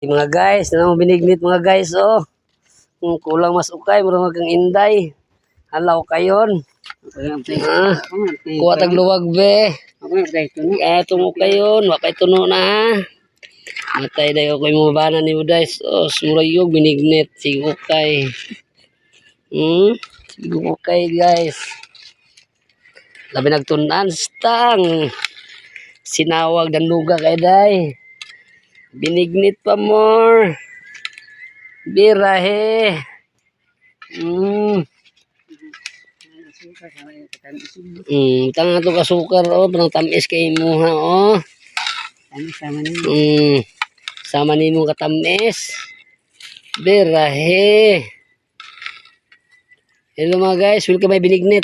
Mga guys, na binignit mga guys, oh. Kung kulang mas ukay, mura kang inday. Halaw kayon. Ah, kuha tag luwag be. Eto mo kayon, wa kay tuno na. Matay dayo koy mo bana ni guys. Oh, sumurayog binignit sige ukay. Hmm, sige ukay guys. Labi nagtunan stang. Sinawag dan luga kay day. Binignit pa more. Birahe. Hmm. Hmm, tanga to kasukar oh, parang tamis kay mo ha oh. Hmm. Sama ni mo katamis. Birahe. Hello mga guys, welcome may binignit.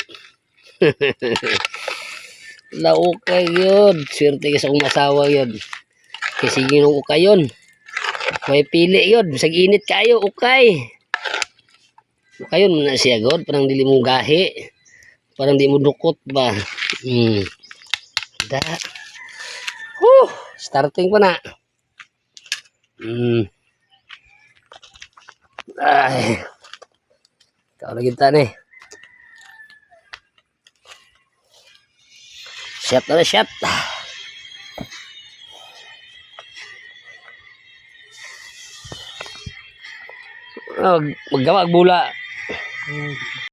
Laukay yun. Swerte ka sa akong masawa yun. Kasi ginong ukay yun. May pili yun. Bisag init kayo, ukay. Ukay yun na siya god. Parang dili mo gahi. Parang di mo dukot ba. Hmm. Da. Huh. Starting pa na. Hmm. Ay. Ikaw na kita ni. Shot na na shot. Oh, maggawa bula.